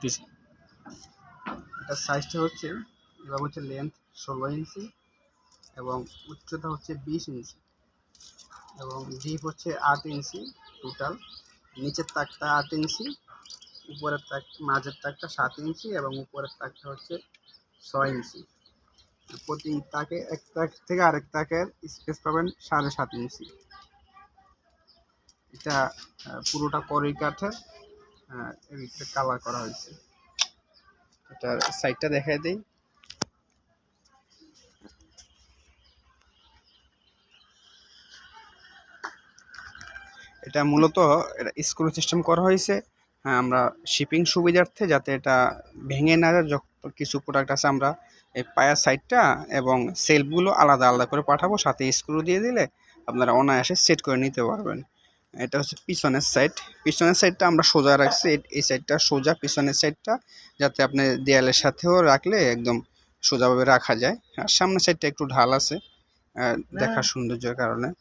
দেখতেছি। এটার সাইজটা হচ্ছে এবং হচ্ছে লেন্থ ষোলো ইঞ্চি এবং উচ্চতা হচ্ছে বিশ ইঞ্চি এবং ডিপ হচ্ছে আট ইঞ্চি টোটাল নিচের তাকটা আট ইঞ্চি, উপরের তাক, মাঝের তাকটা সাত ইঞ্চি এবং উপরের তাকটা হচ্ছে ছয় ইঞ্চি। প্রতি তাকে এক তাক থেকে আরেক তাকের স্পেস পাবেন সাড়ে সাত ইঞ্চি। এটা পুরোটা করি কাঠের এর ভিতরে কালার করা হয়েছে। এটার সাইডটা দেখাই দিই। এটা মূলত এটা স্ক্রু সিস্টেম করা হয়েছে। হ্যাঁ, আমরা শিপিং সুবিধার্থে যাতে এটা ভেঙে না যায় কিছু প্রোডাক্ট আছে আমরা এই পায়ার সাইডটা এবং সেলফগুলো আলাদা আলাদা করে পাঠাবো সাথে স্ক্রু দিয়ে দিলে আপনারা অনায়াসে সেট করে নিতে পারবেন। এটা হচ্ছে পিছনের সাইড পিছনের সাইডটা আমরা সোজা রাখছি। এই- সাইডটা সোজা, পিছনের সাইডটা যাতে আপনি দেয়ালের সাথেও রাখলে একদম সোজাভাবে রাখা যায়। আর সামনের সাইডটা একটু ঢাল আছে দেখার সৌন্দর্যের কারণে।